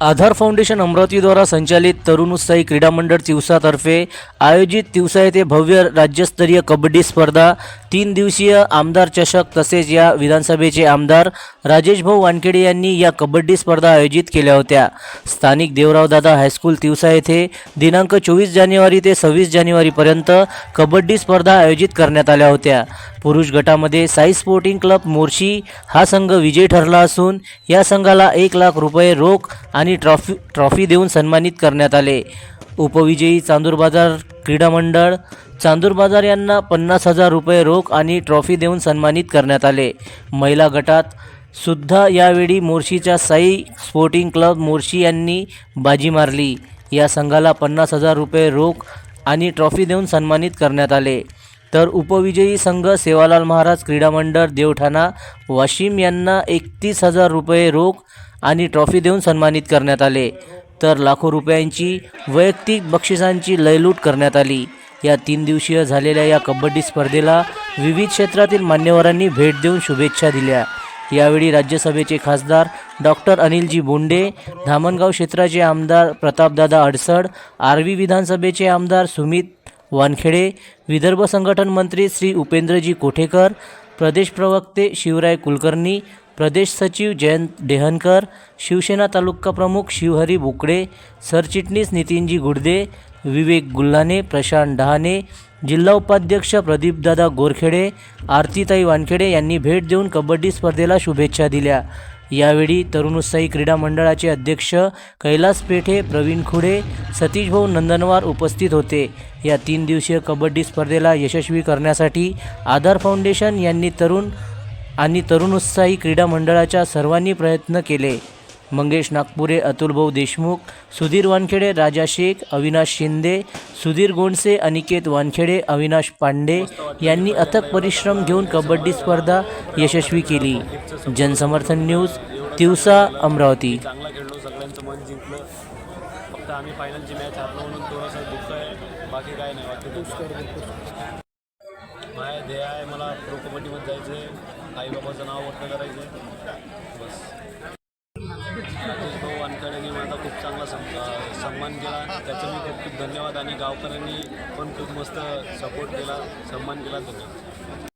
आधार foundation अमरावतीद्वारा संचालित तरुण उत्साही क्रीडा मंडळ तिवसातर्फे आयोजित तिवसा येथे भव्य राज्यस्तरीय कबड्डी स्पर्धा तीन दिवसीय आमदार चषक तसेच या विधानसभेचे आमदार राजेश भाऊ वानखेडे यांनी या कबड्डी स्पर्धा आयोजित केल्या होत्या. स्थानिक देवरावदादा हायस्कूल तिवसा येथे दिनांक चोवीस जानेवारी ते सव्वीस जानेवारीपर्यंत कबड्डी स्पर्धा आयोजित करण्यात आल्या होत्या. पुरुष गटामध्ये साई स्पोर्टिंग क्लब मोर्शी हा संघ विजयी ठरला असून या संघाला एक लाख रुपये रोख आणि ट्रॉफी ट्रॉफी देऊन सन्मानित करण्यात आले. उपविजयी चांदूर बाजार क्रीडा मंडळ चांदूर बाजार यांना पन्नास हजार रुपये रोख आणि ट्रॉफी देऊन सन्मानित करण्यात आले. महिला गटात सुद्धा यावेळी मोर्शीच्या साई स्पोर्टिंग क्लब मोर्शी यांनी बाजी मारली. या संघाला पन्नास हजार रुपये रोख आणि ट्रॉफी देऊन सन्मानित करण्यात आले. तर उपविजयी संघ सेवालाल महाराज क्रीडा मंडळ देवठाणा वाशिम यांना एकतीस हजार रुपये रोख आणि ट्रॉफी देऊन सन्मानित करण्यात आले. तर लाखो रुपयांची वैयक्तिक बक्षिसांची लयलूट करण्यात आली. या तीन दिवसीय झालेल्या या कबड्डी स्पर्धेला विविध क्षेत्रातील मान्यवरांनी भेट देऊन शुभेच्छा दिल्या. यावेळी राज्यसभेचे खासदार डॉक्टर अनिलजी बोंडे धामणगाव क्षेत्राचे आमदार प्रतापदादा अडसड आर्वी विधानसभेचे आमदार सुमित वानखेडे विदर्भ संघटन मंत्री श्री उपेंद्रजी कोठेकर प्रदेश प्रवक्ते शिवराय कुलकर्णी प्रदेश सचिव जयंत डेहनकर शिवसेना तालुका प्रमुख शिवहरी बुकडे सरचिटणीस नितीनजी गुडदे विवेक गुल्हाने प्रशांत डहाणे जिल्हा उपाध्यक्ष प्रदीपदादा गोरखेडे आरतीताई वानखेडे यांनी भेट देऊन कबड्डी स्पर्धेला शुभेच्छा दिल्या. यावेळी तरुणोत्साही क्रीडा मंडळाचे अध्यक्ष कैलास पेठे प्रवीण खुडे सतीशभाऊ नंदनवार उपस्थित होते. या तीन दिवसीय कबड्डी स्पर्धेला यशस्वी करण्यासाठी आधार फाउंडेशन यांनी तरुण आणि तरुण उत्साही क्रीडा मंडळाच्या सर्वांनी प्रयत्न केले. मंगेश नागपुरे अतुलभाऊ देशमुख सुधीर वानखेडे राजा शेख अविनाश शिंदे सुधीर गोंडसे अनिकेत वानखेडे अविनाश पांडे यांनी अथक परिश्रम घेऊन कबड्डी स्पर्धा यशस्वी केली. जनसमर्थन न्यूज तिवसा अमरावती. फक्त आम्ही फायनलची मॅच हारलो म्हणून थोडंसं दुःख आहे. बाकी काय नाही. वाटतं माझ्या ध्येय आहे मला प्रो कबड्डीमध्ये जायचं आहे. आईबाबाचं नाव मोठं करायचं आहे. बस. राजेश भाऊ वानखेडेंनी माझा खूप चांगला सम सन्मान केला. त्याचं मी खूप खूप धन्यवाद आणि गावकऱ्यांनी पण खूप मस्त सपोर्ट केला. सन्मान केला धन्यवाद.